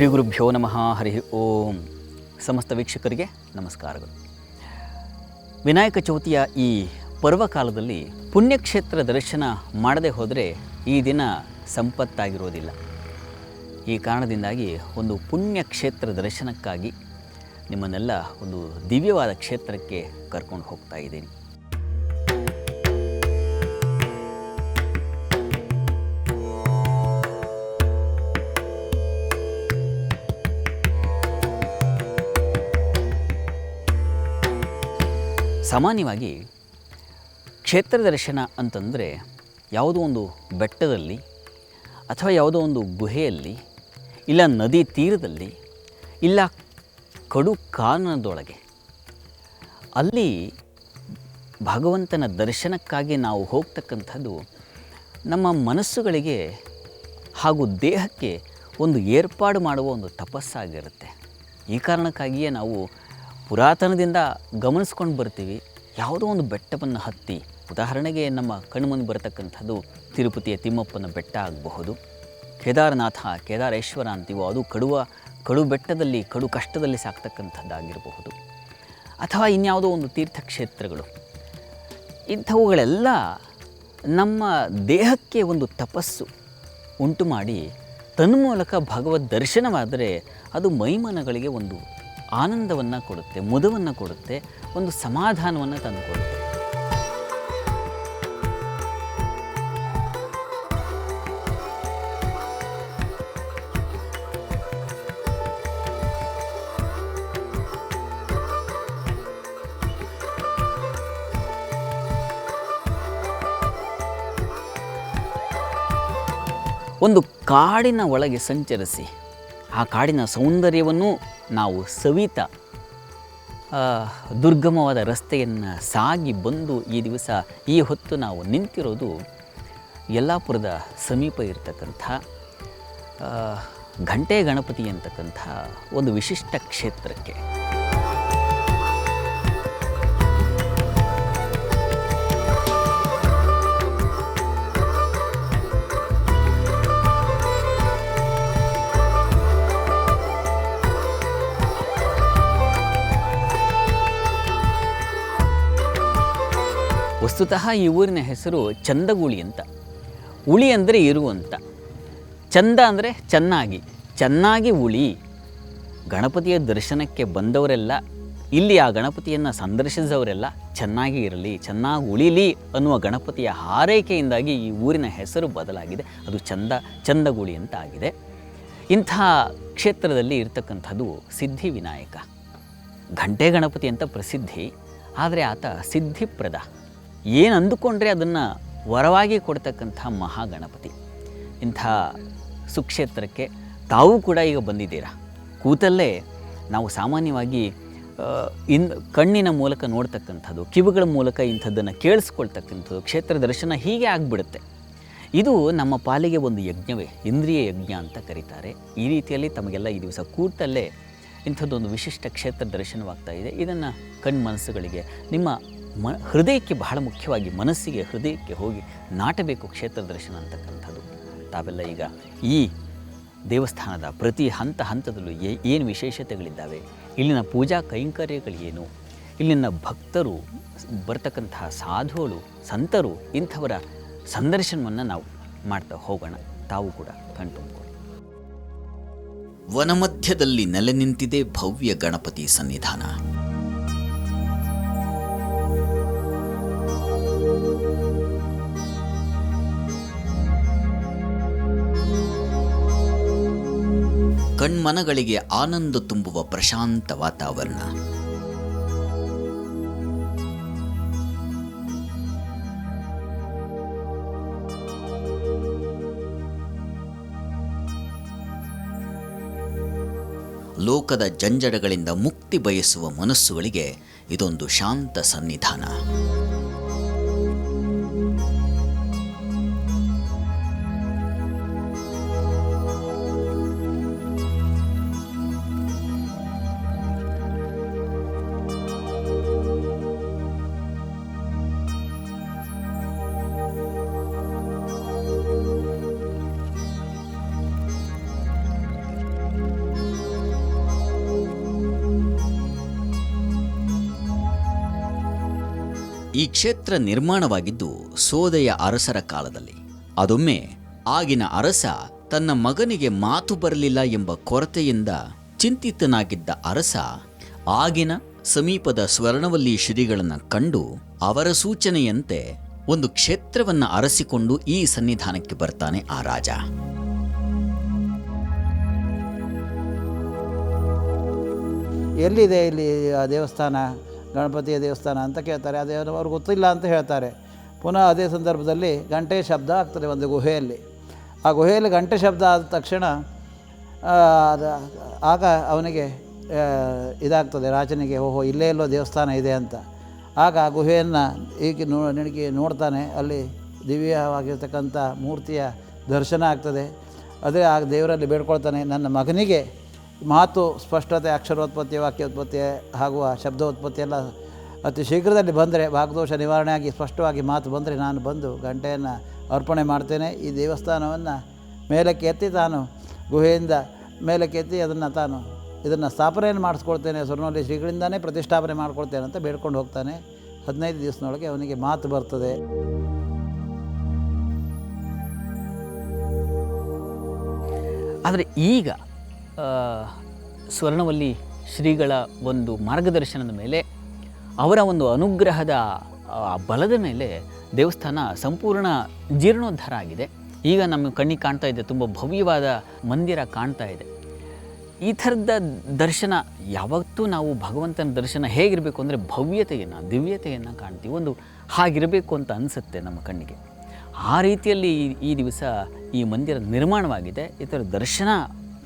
ಶ್ರೀ ಗುರುಭ್ಯೋ ನಮಃ, ಹರಿ ಓಂ. ಸಮಸ್ತ ವೀಕ್ಷಕರಿಗೆ ನಮಸ್ಕಾರಗಳು. ವಿನಾಯಕ ಚೌತಿಯ ಈ ಪರ್ವಕಾಲದಲ್ಲಿ ಪುಣ್ಯಕ್ಷೇತ್ರ ದರ್ಶನ ಮಾಡದೆ ಹೋದರೆ ಈ ದಿನ ಸಂಪತ್ತಾಗಿರೋದಿಲ್ಲ. ಈ ಕಾರಣದಿಂದಾಗಿ ಒಂದು ಪುಣ್ಯಕ್ಷೇತ್ರ ದರ್ಶನಕ್ಕಾಗಿ ನಿಮ್ಮನ್ನೆಲ್ಲ ಒಂದು ದಿವ್ಯವಾದ ಕ್ಷೇತ್ರಕ್ಕೆ ಕರ್ಕೊಂಡು ಹೋಗ್ತಾ ಇದ್ದೀನಿ. ಸಾಮಾನ್ಯವಾಗಿ ಕ್ಷೇತ್ರ ದರ್ಶನ ಅಂತಂದರೆ ಯಾವುದೋ ಒಂದು ಬೆಟ್ಟದಲ್ಲಿ ಅಥವಾ ಯಾವುದೋ ಒಂದು ಗುಹೆಯಲ್ಲಿ, ಇಲ್ಲ ನದಿ ತೀರದಲ್ಲಿ, ಇಲ್ಲ ಕಡು ಕಾನದೊಳಗೆ ಅಲ್ಲಿ ಭಗವಂತನ ದರ್ಶನಕ್ಕಾಗಿ ನಾವು ಹೋಗ್ತಕ್ಕಂಥದ್ದು ನಮ್ಮ ಮನಸ್ಸುಗಳಿಗೆ ಹಾಗೂ ದೇಹಕ್ಕೆ ಒಂದು ಏರ್ಪಾಡು ಮಾಡುವ ಒಂದು ತಪಸ್ಸಾಗಿರುತ್ತೆ. ಈ ಕಾರಣಕ್ಕಾಗಿಯೇ ನಾವು ಪುರಾತನದಿಂದ ಗಮನಿಸ್ಕೊಂಡು ಬರ್ತೀವಿ. ಯಾವುದೋ ಒಂದು ಬೆಟ್ಟವನ್ನು ಹತ್ತಿ, ಉದಾಹರಣೆಗೆ ನಮ್ಮ ಕಣ್ಮುಂದೆ ಬರತಕ್ಕಂಥದ್ದು ತಿರುಪತಿಯ ತಿಮ್ಮಪ್ಪನ ಬೆಟ್ಟ ಆಗಬಹುದು. ಕೇದಾರನಾಥ, ಕೇದಾರೇಶ್ವರ ಅಂತೀವೋ, ಅದು ಕಡುವ, ಕಡು ಬೆಟ್ಟದಲ್ಲಿ, ಕಡು ಕಷ್ಟದಲ್ಲಿ ಸಾಕ್ತಕ್ಕಂಥದ್ದಾಗಿರಬಹುದು. ಅಥವಾ ಇನ್ಯಾವುದೋ ಒಂದು ತೀರ್ಥಕ್ಷೇತ್ರಗಳು. ಇಂಥವುಗಳೆಲ್ಲ ನಮ್ಮ ದೇಹಕ್ಕೆ ಒಂದು ತಪಸ್ಸು ಉಂಟು ಮಾಡಿ ತನ್ಮೂಲಕ ಭಗವದ್ ದರ್ಶನವಾದರೆ ಅದು ಮೈಮನಗಳಿಗೆ ಒಂದು ಆನಂದವನ್ನು ಕೊಡುತ್ತೆ ಮುದವನ್ನು ಕೊಡುತ್ತೆ ಒಂದು ಸಮಾಧಾನವನ್ನು ತಂದುಕೊಡುತ್ತೆ ಒಂದು ಕಾಡಿನ ಒಳಗೆ ಸಂಚರಿಸಿ ಆ ಕಾಡಿನ ಸೌಂದರ್ಯವನ್ನು ನಾವು ಸವಿತಾ ದುರ್ಗಮವಾದ ರಸ್ತೆಯನ್ನು ಸಾಗಿ ಬಂದು ಈ ದಿವಸ ಈ ಹೊತ್ತು ನಾವು ನಿಂತಿರೋದು ಯಲ್ಲಾಪುರದ ಸಮೀಪ ಇರತಕ್ಕಂಥ ಘಂಟೆ ಗಣಪತಿ ಅಂತಕ್ಕಂಥ ಒಂದು ವಿಶಿಷ್ಟ ಕ್ಷೇತ್ರಕ್ಕೆ. ವಸ್ತುತಃ ಈ ಊರಿನ ಹೆಸರು ಚಂದಗೂಳಿ ಅಂತ. ಉಳಿ ಅಂದರೆ ಇರುವಂತ ಚಂದ ಅಂದರೆ ಚೆನ್ನಾಗಿ. ಚೆನ್ನಾಗಿ ಉಳಿ. ಗಣಪತಿಯ ದರ್ಶನಕ್ಕೆ ಬಂದವರೆಲ್ಲ, ಇಲ್ಲಿ ಆ ಗಣಪತಿಯನ್ನು ಸಂದರ್ಶಿಸಿದವರೆಲ್ಲ ಚೆನ್ನಾಗಿ ಇರಲಿ, ಚೆನ್ನಾಗಿ ಉಳಿಲಿ ಅನ್ನುವ ಗಣಪತಿಯ ಹಾರೈಕೆಯಿಂದಾಗಿ ಈ ಊರಿನ ಹೆಸರು ಬದಲಾಗಿದೆ. ಅದು ಚಂದ, ಚಂದಗೂಳಿ ಅಂತ ಆಗಿದೆ. ಇಂಥ ಕ್ಷೇತ್ರದಲ್ಲಿ ಇರ್ತಕ್ಕಂಥದ್ದು ಸಿದ್ಧಿ ವಿನಾಯಕ. ಘಂಟೆ ಗಣಪತಿ ಅಂತ ಪ್ರಸಿದ್ಧಿ, ಆದರೆ ಆತ ಸಿದ್ಧಿಪ್ರದ. ಏನು ಅಂದುಕೊಂಡ್ರೆ ಅದನ್ನು ವರವಾಗಿ ಕೊಡ್ತಕ್ಕಂಥ ಮಹಾಗಣಪತಿ. ಇಂಥ ಸುಕ್ಷೇತ್ರಕ್ಕೆ ತಾವು ಕೂಡ ಈಗ ಬಂದಿದ್ದೀರಾ? ಕೂತಲ್ಲೇ ನಾವು ಸಾಮಾನ್ಯವಾಗಿ ಇನ್ ಕಣ್ಣಿನ ಮೂಲಕ ನೋಡ್ತಕ್ಕಂಥದ್ದು, ಕಿವಿಗಳ ಮೂಲಕ ಇಂಥದ್ದನ್ನು ಕೇಳಿಸ್ಕೊಳ್ತಕ್ಕಂಥದ್ದು, ಕ್ಷೇತ್ರ ದರ್ಶನ ಹೀಗೆ ಆಗಿಬಿಡುತ್ತೆ. ಇದು ನಮ್ಮ ಪಾಲಿಗೆ ಒಂದು ಯಜ್ಞವೇ, ಇಂದ್ರಿಯ ಯಜ್ಞ ಅಂತ ಕರೀತಾರೆ. ಈ ರೀತಿಯಲ್ಲಿ ತಮಗೆಲ್ಲ ಈ ದಿವಸ ಕೂತಲ್ಲೇ ಇಂಥದ್ದೊಂದು ವಿಶಿಷ್ಟ ಕ್ಷೇತ್ರ ದರ್ಶನವಾಗ್ತಾ ಇದೆ. ಇದನ್ನು ಕಣ್ಣು ಮನಸ್ಸುಗಳಿಗೆ ನಿಮ್ಮ ಮ, ಹೃದಯಕ್ಕೆ ಬಹಳ ಮುಖ್ಯವಾಗಿ ಮನಸ್ಸಿಗೆ ಹೃದಯಕ್ಕೆ ಹೋಗಿ ನಾಟಬೇಕು ಕ್ಷೇತ್ರ ದರ್ಶನ ಅಂತಕ್ಕಂಥದ್ದು. ತಾವೆಲ್ಲ ಈಗ ಈ ದೇವಸ್ಥಾನದ ಪ್ರತಿ ಹಂತ ಹಂತದಲ್ಲೂ ಏನು ವಿಶೇಷತೆಗಳಿದ್ದಾವೆ? ಇಲ್ಲಿನ ಪೂಜಾ ಕೈಂಕರ್ಯಗಳೇನು ಇಲ್ಲಿನ ಭಕ್ತರು ಬರ್ತಕ್ಕಂತಹ ಸಾಧುಗಳು, ಸಂತರು ಇಂಥವರ ಸಂದರ್ಶನವನ್ನು ನಾವು ಮಾಡ್ತಾ ಹೋಗೋಣ. ತಾವು ಕೂಡ ಕಣ್ತುಂಬಿಕೊಳ್ಳಿ. ವನಮಧ್ಯದಲ್ಲಿ ನೆಲೆ ನಿಂತಿದೆ ಭವ್ಯ ಗಣಪತಿ ಸನ್ನಿಧಾನ. ಕಣ್ಮನಗಳಿಗೆ ಆನಂದ ತುಂಬುವ ಪ್ರಶಾಂತ ವಾತಾವರಣ. ಲೋಕದ ಜಂಜಡಗಳಿಂದ ಮುಕ್ತಿ ಬಯಸುವ ಮನಸ್ಸುಗಳಿಗೆ ಇದೊಂದು ಶಾಂತ ಸನ್ನಿಧಾನ. ಕ್ಷೇತ್ರ ನಿರ್ಮಾಣವಾಗಿದ್ದು ಸೋದೆಯ ಅರಸರ ಕಾಲದಲ್ಲಿ. ಅದೊಮ್ಮೆ ಆಗಿನ ಅರಸ ತನ್ನ ಮಗನಿಗೆ ಮಾತು ಬರಲಿಲ್ಲ ಎಂಬ ಕೊರತೆಯಿಂದ ಚಿಂತಿತನಾಗಿದ್ದ ಅರಸ ಆಗಿನ ಸಮೀಪದ ಸ್ವರ್ಣವಲ್ಲಿ ಶ್ರೀಗಳನ್ನು ಕಂಡು ಅವರ ಸೂಚನೆಯಂತೆ ಒಂದು ಕ್ಷೇತ್ರವನ್ನು ಅರಸಿಕೊಂಡು ಈ ಸನ್ನಿಧಾನಕ್ಕೆ ಬರ್ತಾನೆ ಆ ರಾಜ. ಎಲ್ಲಿದೆ ಇಲ್ಲಿ ಆ ದೇವಸ್ಥಾನ? ಗಣಪತಿಯ ದೇವಸ್ಥಾನ ಅಂತ ಕೇಳ್ತಾರೆ. ಅದೇ ಅವ್ರಿಗೆ ಗೊತ್ತಿಲ್ಲ ಅಂತ ಹೇಳ್ತಾರೆ. ಪುನಃ ಅದೇ ಸಂದರ್ಭದಲ್ಲಿ ಗಂಟೆ ಶಬ್ದ ಆಗ್ತದೆ ಒಂದು ಗುಹೆಯಲ್ಲಿ. ಆ ಗುಹೆಯಲ್ಲಿ ಗಂಟೆ ಶಬ್ದ ಆದ ತಕ್ಷಣ ಆಗ ಅವನಿಗೆ ಇದಾಗ್ತದೆ, ರಾಜನಿಗೆ, ಓಹೋ, ಇಲ್ಲೇ ಎಲ್ಲೋ ದೇವಸ್ಥಾನ ಇದೆ ಅಂತ. ಆಗ ಆ ಗುಹೆಯನ್ನು ಈಗ ನೋ, ನಿನಗೆ ನೋಡ್ತಾನೆ. ಅಲ್ಲಿ ದಿವ್ಯವಾಗಿರ್ತಕ್ಕಂಥ ಮೂರ್ತಿಯ ದರ್ಶನ ಆಗ್ತದೆ. ಅದೇ ಆ ದೇವರಲ್ಲಿ ಬೇಡ್ಕೊಳ್ತಾನೆ, ನನ್ನ ಮಗನಿಗೆ ಮಾತು ಸ್ಪಷ್ಟತೆ, ಅಕ್ಷರೋತ್ಪತ್ತಿ, ವಾಕ್ಯೋತ್ಪತ್ತಿ ಹಾಗೂ ಶಬ್ದೋತ್ಪತ್ತಿ ಎಲ್ಲ ಅತಿ ಶೀಘ್ರದಲ್ಲಿ ಬಂದರೆ, ಭಾಗದೋಷ ನಿವಾರಣೆ ಆಗಿ ಸ್ಪಷ್ಟವಾಗಿ ಮಾತು ಬಂದರೆ ನಾನು ಬಂದು ಗಂಟೆಯನ್ನು ಅರ್ಪಣೆ ಮಾಡ್ತೇನೆ. ಈ ದೇವಸ್ಥಾನವನ್ನು ಮೇಲಕ್ಕೆ ಎತ್ತಿ ತಾನು ಗುಹೆಯಿಂದ ಮೇಲಕ್ಕೆ ಎತ್ತಿ ಅದನ್ನು ತಾನು ಇದನ್ನು ಸ್ಥಾಪನೆಯನ್ನು ಮಾಡಿಸ್ಕೊಳ್ತೇನೆ. ಸ್ವರ್ಣವಲ್ಲಿ ಶ್ರೀಗಳಿಂದಾನೇ ಪ್ರತಿಷ್ಠಾಪನೆ ಮಾಡ್ಕೊಳ್ತೇನೆ ಅಂತ ಬೇಡ್ಕೊಂಡು ಹೋಗ್ತಾನೆ. ಹದಿನೈದು ದಿವಸದೊಳಗೆ ಅವನಿಗೆ ಮಾತು ಬರ್ತದೆ. ಆದರೆ ಈಗ ಸ್ವರ್ಣವಲ್ಲಿ ಶ್ರೀಗಳ ಒಂದು ಮಾರ್ಗದರ್ಶನದ ಮೇಲೆ ಅವರ ಒಂದು ಅನುಗ್ರಹದ ಬಲದ ಮೇಲೆ ದೇವಸ್ಥಾನ ಸಂಪೂರ್ಣ ಜೀರ್ಣೋದ್ಧಾರ ಆಗಿದೆ. ಈಗ ನಮ್ಮ ಕಣ್ಣಿಗೆ ಕಾಣ್ತಾ ಇದೆ, ತುಂಬ ಭವ್ಯವಾದ ಮಂದಿರ ಕಾಣ್ತಾ ಇದೆ. ಈ ಥರದ ದರ್ಶನ ಯಾವತ್ತೂ ನಾವು ಭಗವಂತನ ದರ್ಶನ ಹೇಗಿರಬೇಕು ಅಂದರೆ ಭವ್ಯತೆಯನ್ನು, ದಿವ್ಯತೆಯನ್ನು ಕಾಣ್ತೀವಿ. ಒಂದು ಹಾಗಿರಬೇಕು ಅಂತ ಅನಿಸುತ್ತೆ ನಮ್ಮ ಕಣ್ಣಿಗೆ. ಆ ರೀತಿಯಲ್ಲಿ ಈ- ಈ ದಿವಸ ಈ ಮಂದಿರ ನಿರ್ಮಾಣವಾಗಿದೆ. ಇದರ ದರ್ಶನ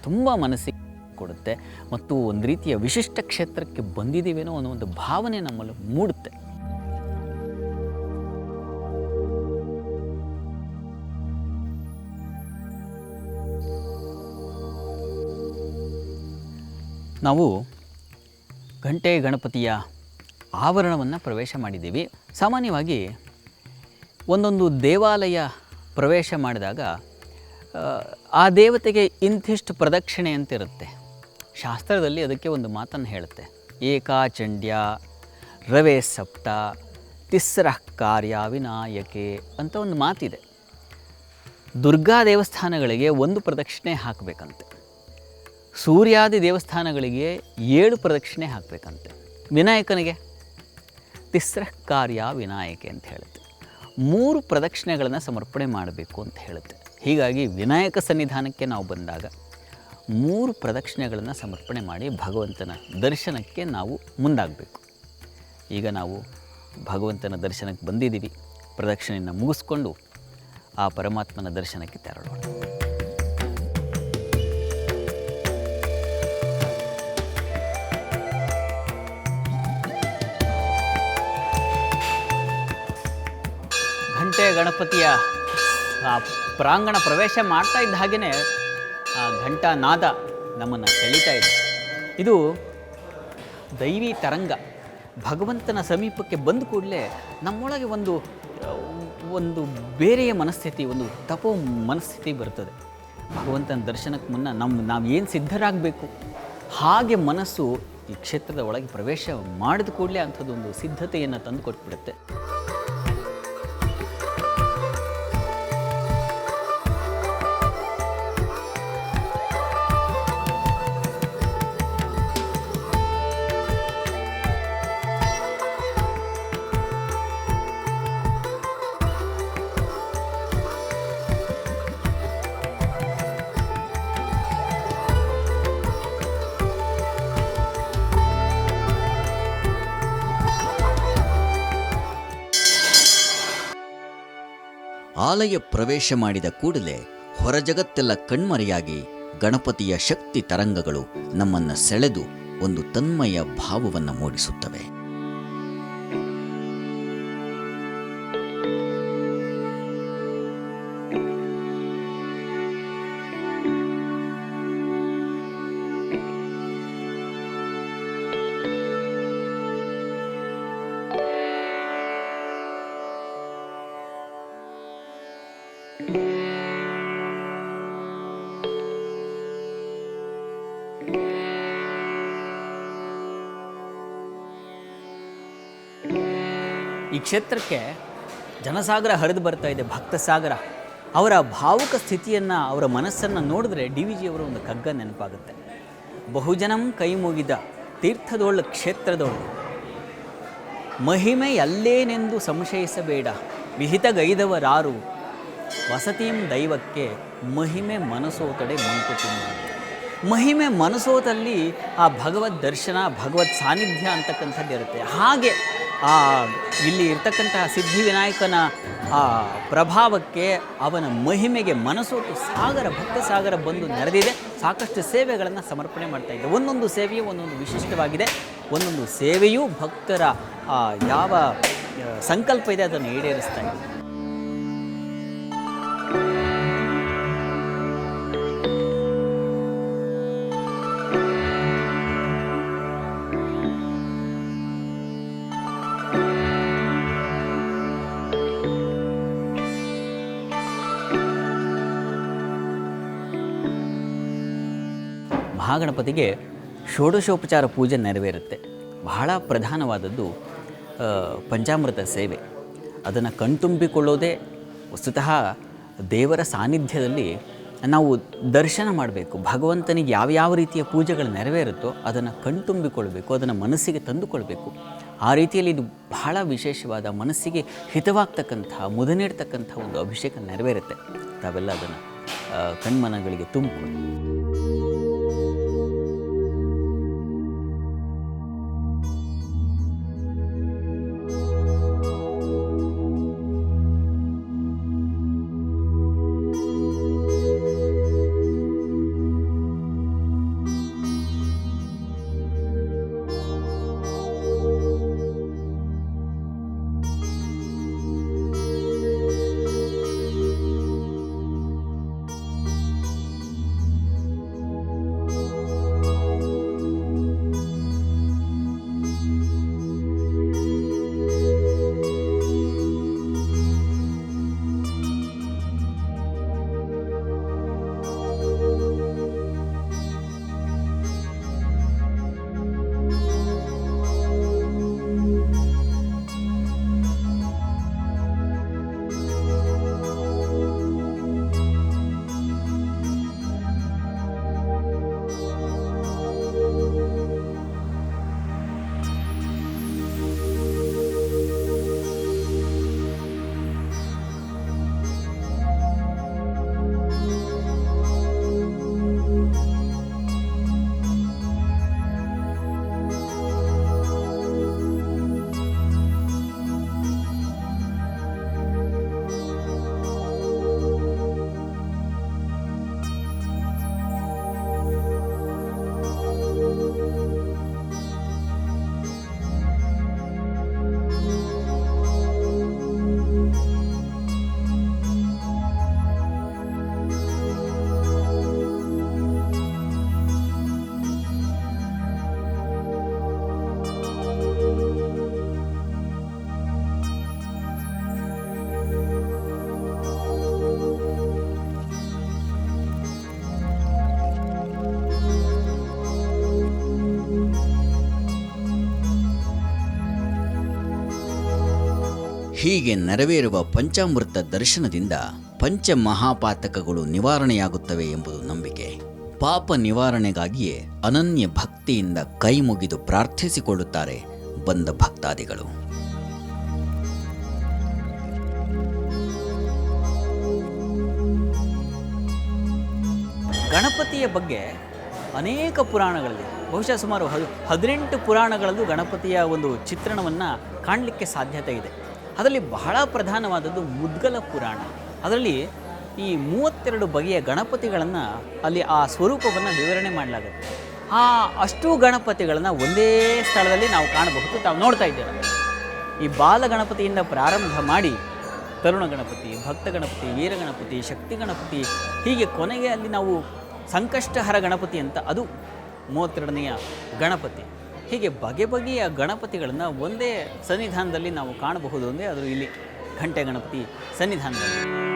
ತುಂಬ ಮನಸ್ಸಿಗೆ ಕೊಡುತ್ತೆ ಮತ್ತು ಒಂದು ರೀತಿಯ ವಿಶಿಷ್ಟ ಕ್ಷೇತ್ರಕ್ಕೆ ಬಂದಿದ್ದೀವೇನೋ ಅನ್ನೋ ಒಂದು ಭಾವನೆ ನಮ್ಮಲ್ಲಿ ಮೂಡುತ್ತೆ. ನಾವು ಗಂಟೆ ಗಣಪತಿಯ ಆವರಣವನ್ನು ಪ್ರವೇಶ ಮಾಡಿದ್ದೀವಿ. ಸಾಮಾನ್ಯವಾಗಿ ಒಂದೊಂದು ದೇವಾಲಯ ಪ್ರವೇಶ ಮಾಡಿದಾಗ ಆ, ದೇವತೆಗೆ ಇಂತಿಷ್ಟು ಪ್ರದಕ್ಷಿಣೆ ಅಂತಿರುತ್ತೆ. ಶಾಸ್ತ್ರದಲ್ಲಿ ಅದಕ್ಕೆ ಒಂದು ಮಾತನ್ನು ಹೇಳುತ್ತೆ. ಏಕಾಚಂಡ್ಯ ರವೆ ಸಪ್ತ ತಿಸ್ರ ಕಾರ್ಯ ವಿನಾಯಕೆ ಅಂತ ಒಂದು ಮಾತಿದೆ. ದುರ್ಗಾ ದೇವಸ್ಥಾನಗಳಿಗೆ ಒಂದು ಪ್ರದಕ್ಷಿಣೆ ಹಾಕಬೇಕಂತೆ. ಸೂರ್ಯಾದಿ ದೇವಸ್ಥಾನಗಳಿಗೆ ಏಳು ಪ್ರದಕ್ಷಿಣೆ ಹಾಕಬೇಕಂತೆ. ವಿನಾಯಕನಿಗೆ ತಿಸ್ರ ಕಾರ್ಯ ವಿನಾಯಕೆ ಅಂತ ಹೇಳುತ್ತೆ. ಮೂರು ಪ್ರದಕ್ಷಿಣೆಗಳನ್ನು ಸಮರ್ಪಣೆ ಮಾಡಬೇಕು ಅಂತ ಹೇಳುತ್ತೆ. ಹೀಗಾಗಿ ವಿನಾಯಕ ಸನ್ನಿಧಾನಕ್ಕೆ ನಾವು ಬಂದಾಗ ಮೂರು ಪ್ರದಕ್ಷಿಣೆಗಳನ್ನು ಸಮರ್ಪಣೆ ಮಾಡಿ ಭಗವಂತನ ದರ್ಶನಕ್ಕೆ ನಾವು ಮುಂದಾಗಬೇಕು. ಈಗ ನಾವು ಭಗವಂತನ ದರ್ಶನಕ್ಕೆ ಬಂದಿದ್ದೀವಿ. ಪ್ರದಕ್ಷಿಣೆಯನ್ನು ಮುಗಿಸ್ಕೊಂಡು ಆ ಪರಮಾತ್ಮನ ದರ್ಶನಕ್ಕೆ ತೆರಳೋಣ. ಗಣಪತಿಯ ಆ ಪ್ರಾಂಗಣ ಪ್ರವೇಶ ಮಾಡ್ತಾ ಇದ್ದ ಹಾಗೆಯೇ ಆ ಘಂಟಾ ನಾದ ನಮ್ಮನ್ನು ಸೆಳೀತಾ ಇದೆ. ಇದು ದೈವಿ ತರಂಗ. ಭಗವಂತನ ಸಮೀಪಕ್ಕೆ ಬಂದ ಕೂಡಲೇ ನಮ್ಮೊಳಗೆ ಒಂದು ಒಂದು ಬೇರೆಯ ಮನಸ್ಥಿತಿ, ಒಂದು ತಪೋ ಮನಸ್ಥಿತಿ ಬರ್ತದೆ. ಭಗವಂತನ ದರ್ಶನಕ್ಕೆ ಮುನ್ನ ನಮ್ಮ ನಾವು ಏನು ಸಿದ್ಧರಾಗಬೇಕು? ಹಾಗೆ ಮನಸ್ಸು ಈ ಕ್ಷೇತ್ರದ ಒಳಗೆ ಪ್ರವೇಶ ಮಾಡಿದ ಕೂಡಲೇ ಅಂಥದ್ದೊಂದು ಸಿದ್ಧತೆಯನ್ನು ತಂದು ಕೊಟ್ಬಿಡುತ್ತೆ. ಆಲಯ ಪ್ರವೇಶ ಮಾಡಿದ ಕೂಡಲೇ ಹೊರಜಗತ್ತೆಲ್ಲ ಕಣ್ಮರೆಯಾಗಿ ಗಣಪತಿಯ ಶಕ್ತಿ ತರಂಗಗಳು ನಮ್ಮನ್ನ ಸೆಳೆದು ಒಂದು ತನ್ಮಯ ಭಾವವನ್ನು ಮೂಡಿಸುತ್ತವೆ. ಈ ಕ್ಷೇತ್ರಕ್ಕೆ ಜನಸಾಗರ ಹರಿದು ಬರ್ತಾ ಇದೆ, ಭಕ್ತ ಸಾಗರ. ಅವರ ಭಾವುಕ ಸ್ಥಿತಿಯನ್ನು, ಅವರ ಮನಸ್ಸನ್ನು ನೋಡಿದ್ರೆ ಡಿ ವಿ ಜಿಯವರ ಒಂದು ಕಗ್ಗ ನೆನಪಾಗುತ್ತೆ. ಬಹುಜನಂ ಕೈ ಮುಗಿದ ಕ್ಷೇತ್ರದೊಳು. ಮಹಿಮೆ ಅಲ್ಲೇನೆಂದು ಸಂಶಯಿಸಬೇಡ ವಿಹಿತಗೈದವರಾರು ವಸತಿಯಂ ದೈವಕ್ಕೆ ಮಹಿಮೆ ಮನಸೋತಡೆ ಮಂಕುತಿಮ್ಮ ಮಹಿಮೆ ಮನಸೋತಲ್ಲಿ ಆ ಭಗವದ್ ದರ್ಶನ ಭಗವತ್ ಸಾನ್ನಿಧ್ಯ ಅಂತಕ್ಕಂಥದ್ದು ಇರುತ್ತೆ ಹಾಗೆ ಆ, ಇಲ್ಲಿ ಇರ್ತಕ್ಕಂತಹ ಸಿದ್ಧಿವಿನಾಯಕನ ಆ, ಪ್ರಭಾವಕ್ಕೆ ಅವನ ಮಹಿಮೆಗೆ ಮನಸೋತು ಸಾಗರ, ಭಕ್ತ ಸಾಗರ ಬಂದು ನಡೆದಿದೆ ಸಾಕಷ್ಟು ಸೇವೆಗಳನ್ನು ಸಮರ್ಪಣೆ ಮಾಡ್ತಾ ಇದೆ. ಒಂದೊಂದು ಸೇವೆಯು ಒಂದೊಂದು ವಿಶಿಷ್ಟವಾಗಿದೆ. ಒಂದೊಂದು ಸೇವೆಯೂ ಭಕ್ತರ ಯಾವ ಸಂಕಲ್ಪ ಇದೆ ಅದನ್ನು ಈಡೇರಿಸ್ತಾ ಇದೆ. ಮಹಾಗಣಪತಿಗೆ ಷೋಡಶೋಪಚಾರ ಪೂಜೆ ನೆರವೇರುತ್ತೆ. ಬಹಳ ಪ್ರಧಾನವಾದದ್ದು ಪಂಚಾಮೃತ ಸೇವೆ. ಅದನ್ನು ಕಣ್ತುಂಬಿಕೊಳ್ಳೋದೇ ವಸ್ತುತಃ ದೇವರ ಸಾನ್ನಿಧ್ಯದಲ್ಲಿ ನಾವು ದರ್ಶನ ಮಾಡಬೇಕು. ಭಗವಂತನಿಗೆ ಯಾವ್ಯಾವ ರೀತಿಯ ಪೂಜೆಗಳು ನೆರವೇರುತ್ತೋ ಅದನ್ನು ಕಣ್ತುಂಬಿಕೊಳ್ಬೇಕು, ಅದನ್ನು ಮನಸ್ಸಿಗೆ ತಂದುಕೊಳ್ಬೇಕು. ಆ ರೀತಿಯಲ್ಲಿ ಇದು ಬಹಳ ವಿಶೇಷವಾದ, ಮನಸ್ಸಿಗೆ ಹಿತವಾಗ್ತಕ್ಕಂಥ ಮುದ ನೀಡ್ತಕ್ಕಂಥ ಒಂದು ಅಭಿಷೇಕ ನೆರವೇರುತ್ತೆ. ತಾವೆಲ್ಲ ಅದನ್ನು ಕಣ್ಮನಗಳಿಗೆ ತುಂಬಿಕೊಳ್ಳಿ. ಹೀಗೆ ನೆರವೇರುವ ಪಂಚಾಮೃತ ದರ್ಶನದಿಂದ ಪಂಚ ಮಹಾಪಾತಕಗಳು ನಿವಾರಣೆಯಾಗುತ್ತವೆ ಎಂಬುದು ನಂಬಿಕೆ. ಪಾಪ ನಿವಾರಣೆಗಾಗಿಯೇ ಅನನ್ಯ ಭಕ್ತಿಯಿಂದ ಕೈ ಮುಗಿದು ಪ್ರಾರ್ಥಿಸಿಕೊಳ್ಳುತ್ತಾರೆ ಬಂದ ಭಕ್ತಾದಿಗಳು. ಗಣಪತಿಯ ಬಗ್ಗೆ ಅನೇಕ ಪುರಾಣಗಳಲ್ಲಿ ಬಹುಶಃ ಸುಮಾರು ಹದ್, ಹದಿನೆಂಟು ಪುರಾಣಗಳಲ್ಲೂ ಗಣಪತಿಯ ಒಂದು ಚಿತ್ರಣವನ್ನು ಕಾಣಲಿಕ್ಕೆ ಸಾಧ್ಯತೆ ಇದೆ. ಅದರಲ್ಲಿ ಬಹಳ ಪ್ರಧಾನವಾದದ್ದು ಮುದ್ಗಲ ಪುರಾಣ. ಅದರಲ್ಲಿ ಈ ಮೂವತ್ತೆರಡು ಬಗೆಯ ಗಣಪತಿಗಳನ್ನು ಅಲ್ಲಿ ಆ ಸ್ವರೂಪವನ್ನು ವಿವರಣೆ ಮಾಡಲಾಗುತ್ತೆ. ಆ ಅಷ್ಟು ಗಣಪತಿಗಳನ್ನು ಒಂದೇ ಸ್ಥಳದಲ್ಲಿ ನಾವು ಕಾಣಬಹುದು, ತಾವು ನೋಡ್ತಾ ಇದ್ದೇವೆ ಈ ಬಾಲ ಗಣಪತಿಯಿಂದ ಪ್ರಾರಂಭ ಮಾಡಿ ತರುಣ ಗಣಪತಿ, ಭಕ್ತ ಗಣಪತಿ, ವೀರ ಗಣಪತಿ, ಶಕ್ತಿ ಗಣಪತಿ, ಹೀಗೆ ಕೊನೆಗೆ ಅಲ್ಲಿ ನಾವು ಸಂಕಷ್ಟಹರ ಗಣಪತಿ ಅಂತ, ಅದು ಮೂವತ್ತೆರಡನೆಯ ಗಣಪತಿ. ಹೀಗೆ ಬಗೆ ಬಗೆಯ ಗಣಪತಿಗಳನ್ನು ಒಂದೇ ಸನ್ನಿಧಾನದಲ್ಲಿ ನಾವು ಕಾಣಬಹುದು ಅಂದರೆ ಅದು ಇಲ್ಲಿ ಘಂಟೆ ಗಣಪತಿ ಸನ್ನಿಧಾನದಲ್ಲಿ.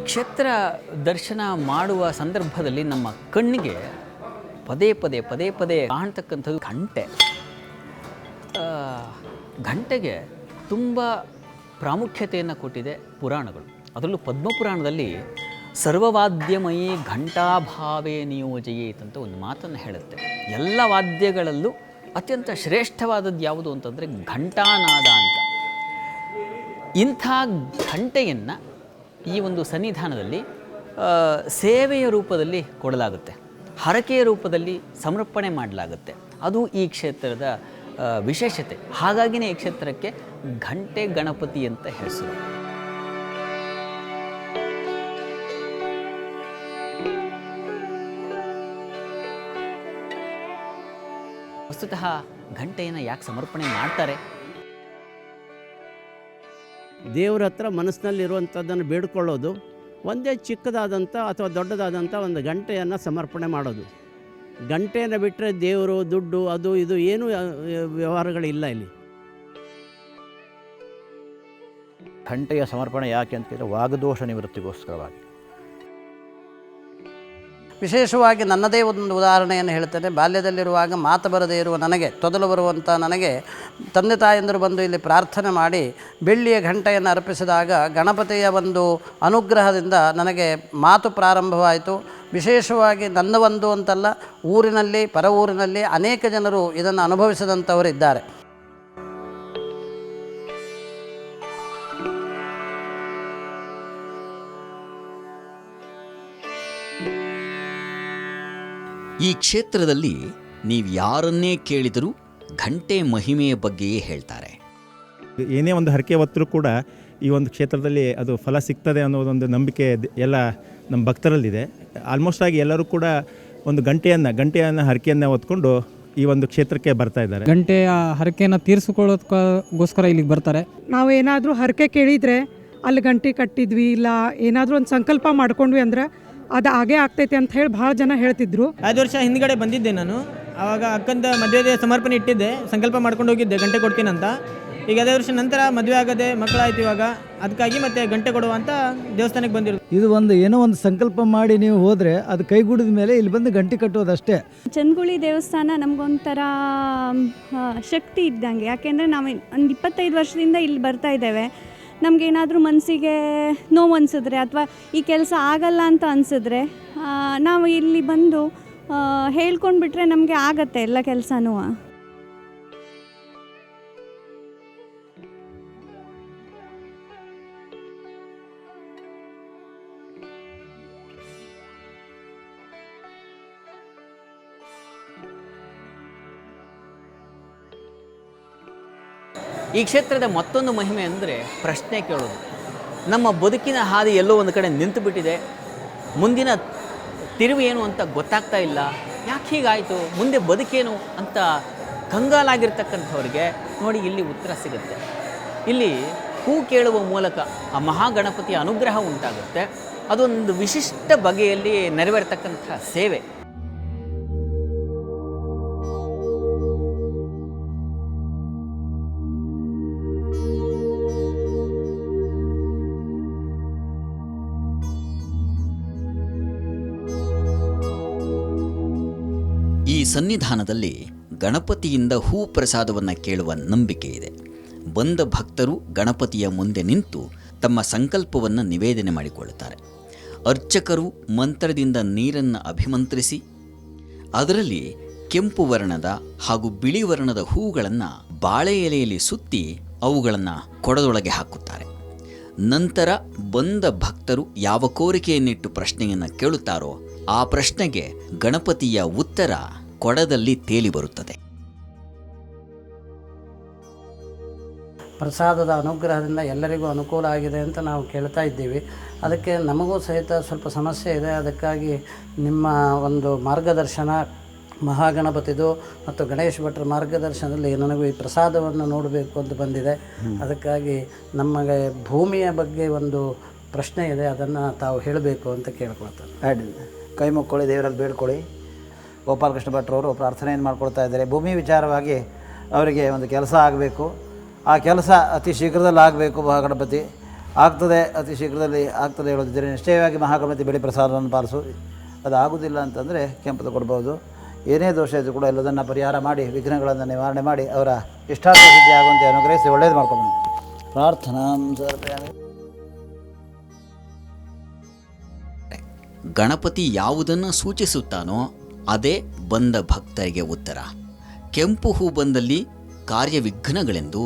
ಕ್ಷೇತ್ರ ದರ್ಶನ ಮಾಡುವ ಸಂದರ್ಭದಲ್ಲಿ ನಮ್ಮ ಕಣ್ಣಿಗೆ ಪದೇ ಪದೇ ಪದೇ ಪದೇ ಕಾಣ್ತಕ್ಕಂಥದ್ದು ಗಂಟೆ. ಗಂಟೆಗೆ ತುಂಬ ಪ್ರಾಮುಖ್ಯತೆಯನ್ನು ಕೊಟ್ಟಿದೆ ಪುರಾಣಗಳು. ಅದರಲ್ಲೂ ಪದ್ಮಪುರಾಣದಲ್ಲಿ ಸರ್ವವಾದ್ಯಮಯಿ ಘಂಟಾಭಾವೇ ನಿಯೋಜಯೇತ್ ಅಂತ ಒಂದು ಮಾತನ್ನು ಹೇಳುತ್ತೆ. ಎಲ್ಲ ವಾದ್ಯಗಳಲ್ಲೂ ಅತ್ಯಂತ ಶ್ರೇಷ್ಠವಾದದ್ದು ಯಾವುದು ಅಂತಂದರೆ ಘಂಟಾನಾದ ಅಂತ. ಇಂಥ ಘಂಟೆಯನ್ನು ಈ ಒಂದು ಸನ್ನಿಧಾನದಲ್ಲಿ ಸೇವೆಯ ರೂಪದಲ್ಲಿ ಕೊಡಲಾಗುತ್ತೆ. ಹರಕೆಯ ರೂಪದಲ್ಲಿ ಸಮರ್ಪಣೆ ಮಾಡಲಾಗುತ್ತೆ. ಅದು ಈ ಕ್ಷೇತ್ರದ ವಿಶೇಷತೆ. ಹಾಗಾಗಿನೇ ಈ ಕ್ಷೇತ್ರಕ್ಕೆ ಘಂಟೆ ಗಣಪತಿ ಅಂತ ಹೆಸರು. ವಸ್ತುತಃ ಘಂಟೆಯನ್ನು ಯಾಕೆ ಸಮರ್ಪಣೆ ಮಾಡ್ತಾರೆ? ದೇವ್ರ ಹತ್ರ ಮನಸ್ಸಿನಲ್ಲಿರುವಂಥದ್ದನ್ನು ಬೇಡ್ಕೊಳ್ಳೋದು, ಒಂದೇ ಚಿಕ್ಕದಾದಂಥ ಅಥವಾ ದೊಡ್ಡದಾದಂಥ ಒಂದು ಗಂಟೆಯನ್ನು ಸಮರ್ಪಣೆ ಮಾಡೋದು. ಗಂಟೆಯನ್ನು ಬಿಟ್ಟರೆ ದೇವರು, ದುಡ್ಡು, ಅದು, ಇದು ಏನೂ ವ್ಯವಹಾರಗಳಿಲ್ಲ ಇಲ್ಲಿ. ಗಂಟೆಯ ಸಮರ್ಪಣೆ ಯಾಕೆ ಅಂತ ಕೇಳಿದರೆ, ವಾಗದೋಷ ನಿವೃತ್ತಿಗೋಸ್ಕರವಾಗಿ. ವಿಶೇಷವಾಗಿ ನನ್ನದೇ ಒಂದು ಉದಾಹರಣೆಯನ್ನು ಹೇಳ್ತೇನೆ. ಬಾಲ್ಯದಲ್ಲಿರುವಾಗ ಮಾತು ಬರದೇ ಇರುವ ನನಗೆ, ತೊದಲು ಬರುವಂಥ ನನಗೆ ತಂದೆ ತಾಯಂದರು ಬಂದು ಇಲ್ಲಿ ಪ್ರಾರ್ಥನೆ ಮಾಡಿ ಬೆಳ್ಳಿಯ ಘಂಟೆಯನ್ನು ಅರ್ಪಿಸಿದಾಗ ಗಣಪತಿಯ ಒಂದು ಅನುಗ್ರಹದಿಂದ ನನಗೆ ಮಾತು ಪ್ರಾರಂಭವಾಯಿತು. ವಿಶೇಷವಾಗಿ ನನ್ನ ಒಂದು ಅಂತಲ್ಲ, ಊರಿನಲ್ಲಿ ಪರ ಊರಿನಲ್ಲಿ ಅನೇಕ ಜನರು ಇದನ್ನು ಅನುಭವಿಸಿದಂಥವರಿದ್ದಾರೆ ಈ ಕ್ಷೇತ್ರದಲ್ಲಿ ನೀವು ಯಾರನ್ನೇ ಕೇಳಿದರೂ ಘಂಟೆ ಮಹಿಮೆಯ ಬಗ್ಗೆಯೇ ಹೇಳ್ತಾರೆ. ಏನೇ ಒಂದು ಹರಕೆ ಹೊತ್ತರೂ ಕೂಡ ಈ ಒಂದು ಕ್ಷೇತ್ರದಲ್ಲಿ ಅದು ಫಲ ಸಿಗ್ತದೆ ಅನ್ನೋದೊಂದು ನಂಬಿಕೆ ಎಲ್ಲ ನಮ್ಮ ಭಕ್ತರಲ್ಲಿದೆ. ಆಲ್ಮೋಸ್ಟ್ ಆಗಿ ಎಲ್ಲರೂ ಕೂಡ ಒಂದು ಗಂಟೆಯನ್ನು ಗಂಟೆಯನ್ನು ಹರಕೆಯನ್ನು ಹೊತ್ಕೊಂಡು ಈ ಒಂದು ಕ್ಷೇತ್ರಕ್ಕೆ ಬರ್ತಾ ಇದ್ದಾರೆ. ಗಂಟೆಯ ಹರಕೆಯನ್ನು ತೀರಿಸಿಕೊಳ್ಳೋದಕ್ಕೋಸ್ಕರ ಇಲ್ಲಿಗೆ ಬರ್ತಾರೆ. ನಾವು ಏನಾದರೂ ಹರಕೆ ಕೇಳಿದರೆ ಅಲ್ಲಿ ಗಂಟೆ ಕಟ್ಟಿದ್ವಿ ಇಲ್ಲ ಏನಾದರೂ ಒಂದು ಸಂಕಲ್ಪ ಮಾಡ್ಕೊಂಡ್ವಿ ಅಂದ್ರೆ ಅದು ಹಾಗೆ ಆಗ್ತೈತೆ ಅಂತ ಹೇಳಿ ಭಾಳ ಜನ ಹೇಳ್ತಿದ್ರು. ಐದು ವರ್ಷ ಹಿಂದ್ಗಡೆ ಬಂದಿದ್ದೆ ನಾನು. ಆವಾಗ ಅಕ್ಕಂದ ಮದುವೆ ಸಮರ್ಪಣೆ ಇಟ್ಟಿದ್ದೆ. ಸಂಕಲ್ಪ ಮಾಡ್ಕೊಂಡು ಹೋಗಿದ್ದೆ ಗಂಟೆ ಕೊಡ್ತೀನಿ ಅಂತ. ಈಗ ಅದೇ ವರ್ಷ ನಂತರ ಮದುವೆ ಆಗದೆ ಮಕ್ಕಳಾಯ್ತು ಇವಾಗ. ಅದಕ್ಕಾಗಿ ಮತ್ತೆ ಗಂಟೆ ಕೊಡುವ ಅಂತ ದೇವಸ್ಥಾನಕ್ಕೆ ಬಂದಿರು ಇದು ಒಂದು ಏನೋ ಒಂದು ಸಂಕಲ್ಪ ಮಾಡಿ ನೀವು ಹೋದರೆ ಅದು ಕೈಗೂಡಿದ ಮೇಲೆ ಇಲ್ಲಿ ಬಂದು ಗಂಟೆ ಕಟ್ಟೋದಷ್ಟೇ. ಚಂದ್ಗುಳಿ ದೇವಸ್ಥಾನ ನಮಗೊಂಥರ ಶಕ್ತಿ ಇದ್ದಂಗೆ. ಯಾಕೆಂದರೆ ನಾವು ಒಂದು ಇಪ್ಪತ್ತೈದು ವರ್ಷದಿಂದ ಇಲ್ಲಿ ಬರ್ತಾ ಇದ್ದೇವೆ. ನಮಗೇನಾದರೂ ಮನಸ್ಸಿಗೆ ನೋವು ಅನಿಸಿದ್ರೆ ಅಥವಾ ಈ ಕೆಲಸ ಆಗಲ್ಲ ಅಂತ ಅನಿಸಿದ್ರೆ ನಾವು ಇಲ್ಲಿ ಬಂದು ಹೇಳ್ಕೊಂಡ್ಬಿಟ್ರೆ ನಮಗೆ ಆಗತ್ತೆ ಎಲ್ಲ ಕೆಲಸನೂ. ಈ ಕ್ಷೇತ್ರದ ಮತ್ತೊಂದು ಮಹಿಮೆ ಅಂದರೆ ಪ್ರಶ್ನೆ ಕೇಳೋದು. ನಮ್ಮ ಬದುಕಿನ ಹಾದಿ ಎಲ್ಲೋ ಒಂದು ಕಡೆ ನಿಂತು ಬಿಟ್ಟಿದೆ. ಮುಂದಿನ ತಿರುವು ಏನು ಅಂತ ಗೊತ್ತಾಗ್ತಾ ಇಲ್ಲ. ಯಾಕೆ ಹೀಗಾಯಿತು? ಮುಂದೆ ಬದುಕೇನು ಅಂತ ಕಂಗಾಲಾಗಿರ್ತಕ್ಕಂಥವ್ರಿಗೆ ನೋಡಿ ಇಲ್ಲಿ ಉತ್ತರ ಸಿಗುತ್ತೆ. ಇಲ್ಲಿ ಹೂ ಕೇಳುವ ಮೂಲಕ ಆ ಮಹಾಗಣಪತಿಯ ಅನುಗ್ರಹ ಉಂಟಾಗುತ್ತೆ. ಅದೊಂದು ವಿಶಿಷ್ಟ ಬಗೆಯಲ್ಲಿ ನೆರವೇರ್ತಕ್ಕಂಥ ಸೇವೆ. ಸನ್ನಿಧಾನದಲ್ಲಿ ಗಣಪತಿಯಿಂದ ಹೂ ಪ್ರಸಾದವನ್ನು ಕೇಳುವ ನಂಬಿಕೆ ಇದೆ. ಬಂದ ಭಕ್ತರು ಗಣಪತಿಯ ಮುಂದೆ ನಿಂತು ತಮ್ಮ ಸಂಕಲ್ಪವನ್ನು ನಿವೇದನೆ ಮಾಡಿಕೊಳ್ಳುತ್ತಾರೆ. ಅರ್ಚಕರು ಮಂತ್ರದಿಂದ ನೀರನ್ನು ಅಭಿಮಂತ್ರಿಸಿ, ಅದರಲ್ಲಿ ಕೆಂಪು ವರ್ಣದ ಹಾಗೂ ಬಿಳಿ ವರ್ಣದ ಹೂಗಳನ್ನು ಬಾಳೆ ಎಲೆಯಲ್ಲಿ ಸುತ್ತಿ ಅವುಗಳನ್ನು ಕೊಡದೊಳಗೆ ಹಾಕುತ್ತಾರೆ. ನಂತರ ಬಂದ ಭಕ್ತರು ಯಾವ ಕೋರಿಕೆಯನ್ನಿಟ್ಟು ಪ್ರಶ್ನೆಯನ್ನು ಕೇಳುತ್ತಾರೋ ಆ ಪ್ರಶ್ನೆಗೆ ಗಣಪತಿಯ ಉತ್ತರ ಕೊಡದಲ್ಲಿ ತೇಲಿ ಬರುತ್ತದೆ. ಪ್ರಸಾದದ ಅನುಗ್ರಹದಿಂದ ಎಲ್ಲರಿಗೂ ಅನುಕೂಲ ಆಗಿದೆ ಅಂತ ನಾವು ಕೇಳ್ತಾ ಇದ್ದೀವಿ. ಅದಕ್ಕೆ ನಮಗೂ ಸಹಿತ ಸ್ವಲ್ಪ ಸಮಸ್ಯೆ ಇದೆ. ಅದಕ್ಕಾಗಿ ನಿಮ್ಮ ಒಂದು ಮಾರ್ಗದರ್ಶನ ಮಹಾಗಣಪತಿದು ಮತ್ತು ಗಣೇಶ ಭಟ್ರ ಮಾರ್ಗದರ್ಶನದಲ್ಲಿ ನನಗೂ ಈ ಪ್ರಸಾದವನ್ನು ನೋಡಬೇಕು ಅಂತ ಬಂದಿದೆ. ಅದಕ್ಕಾಗಿ ನಮಗೆ ಭೂಮಿಯ ಬಗ್ಗೆ ಒಂದು ಪ್ರಶ್ನೆ ಇದೆ. ಅದನ್ನು ತಾವು ಹೇಳಬೇಕು ಅಂತ ಕೇಳ್ಕೊಳ್ತಾರೆ ಅಡ್ಡಿಲ್ಲ ಕೈ ಮುಕ್ಕೊಳ್ಳಿ ದೇವರಲ್ಲಿ ಬೇಡ್ಕೊಳ್ಳಿ. ಗೋಪಾಲಕೃಷ್ಣ ಭಟ್ರವರು ಪ್ರಾರ್ಥನೆಯನ್ನು ಮಾಡ್ಕೊಳ್ತಾ ಇದ್ದಾರೆ. ಭೂಮಿ ವಿಚಾರವಾಗಿ ಅವರಿಗೆ ಒಂದು ಕೆಲಸ ಆಗಬೇಕು. ಆ ಕೆಲಸ ಅತಿ ಶೀಘ್ರದಲ್ಲಿ ಆಗಬೇಕು ಮಹಾಗಣಪತಿ. ಆಗ್ತದೆ, ಅತಿ ಶೀಘ್ರದಲ್ಲಿ ಆಗ್ತದೆ ಹೇಳೋದಿದ್ದರೆ ನಿಶ್ಚಯವಾಗಿ ಮಹಾಗಣಪತಿ ಬೆಳಿ ಪ್ರಸಾದವನ್ನು ಪಾಲಿಸು. ಅದು ಆಗುವುದಿಲ್ಲ ಅಂತಂದರೆ ಕೆಂಪು ಕೊಡ್ಬೋದು. ಏನೇ ದೋಷ ಇದ್ದರೂ ಕೂಡ ಎಲ್ಲದನ್ನು ಪರಿಹಾರ ಮಾಡಿ, ವಿಘ್ನಗಳನ್ನು ನಿವಾರಣೆ ಮಾಡಿ ಅವರ ಇಷ್ಟಾರ್ಥ ಸಿದ್ಧಿ ಆಗುವಂತೆ ಅನುಗ್ರಹಿಸಿ ಒಳ್ಳೆಯದು ಮಾಡ್ಕೊಂಡು ಪ್ರಾರ್ಥನಾ. ಗಣಪತಿ ಯಾವುದನ್ನು ಸೂಚಿಸುತ್ತಾನೋ ಅದೇ ಬಂದ ಭಕ್ತರಿಗೆ ಉತ್ತರ. ಕೆಂಪು ಹೂ ಬಂದಲ್ಲಿ ಕಾರ್ಯವಿಘ್ನಗಳೆಂದು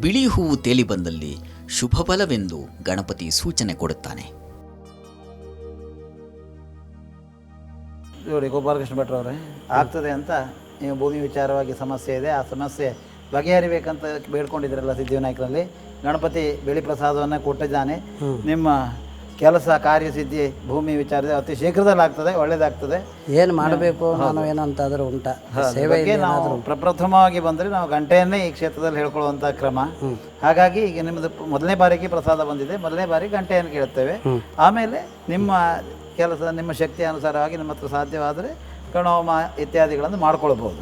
ಬಿಳಿ ಹೂವು ತೇಲಿ ಬಂದಲ್ಲಿ ಶುಭಫಲವೆಂದು ಗಣಪತಿ ಸೂಚನೆ ಕೊಡುತ್ತಾನೆ. ನೋಡಿ ಗೋಪಾಲಕೃಷ್ಣ ಭಟ್ರು ಅವರೇ ಆಗ್ತದೆ ಅಂತ ನೀವು ಭೂಮಿ ವಿಚಾರವಾಗಿ ಸಮಸ್ಯೆ ಇದೆ. ಆ ಸಮಸ್ಯೆ ಬಗೆಹರಿಬೇಕಂತ ಬೇಡ್ಕೊಂಡಿದ್ರಲ್ಲ ಸಿದ್ಧಿವಿನಾಯಕರಲ್ಲಿ. ಗಣಪತಿ ಬೆಳಿ ಪ್ರಸಾದವನ್ನು ಕೊಟ್ಟಿದ್ದಾನೆ. ನಿಮ್ಮ ಕೆಲಸ ಕಾರ್ಯಸಿದ್ಧಿ ಭೂಮಿ ವಿಚಾರ ಅತಿ ಶೀಘ್ರದಲ್ಲಿ ಆಗ್ತದೆ ಒಳ್ಳೇದಾಗ್ತದೆ. ಏನು ಮಾಡಬೇಕು? ನಾನು ಏನಂತಾದರೂ ಉಂಟ. ಸೇವೆಗೆ ಸೇವೆ ಬಗ್ಗೆ ನಾವು ಪ್ರಪ್ರಥಮವಾಗಿ ಬಂದರೆ ನಾವು ಗಂಟೆಯನ್ನೇ ಈ ಕ್ಷೇತ್ರದಲ್ಲಿ ಹೇಳ್ಕೊಳ್ಳುವಂಥ ಕ್ರಮ. ಹಾಗಾಗಿ ಈಗ ನಿಮ್ಮದು ಮೊದಲನೇ ಬಾರಿಗೆ ಪ್ರಸಾದ ಬಂದಿದೆ. ಮೊದಲನೇ ಬಾರಿ ಗಂಟೆಯನ್ನು ಕೇಳುತ್ತೇವೆ. ಆಮೇಲೆ ನಿಮ್ಮ ಕೆಲಸ ನಿಮ್ಮ ಶಕ್ತಿ ಅನುಸಾರವಾಗಿ ನಿಮ್ಮ ಹತ್ರ ಸಾಧ್ಯವಾದರೆ ಕಣೋಮ ಇತ್ಯಾದಿಗಳನ್ನು ಮಾಡ್ಕೊಳ್ಬೋದು.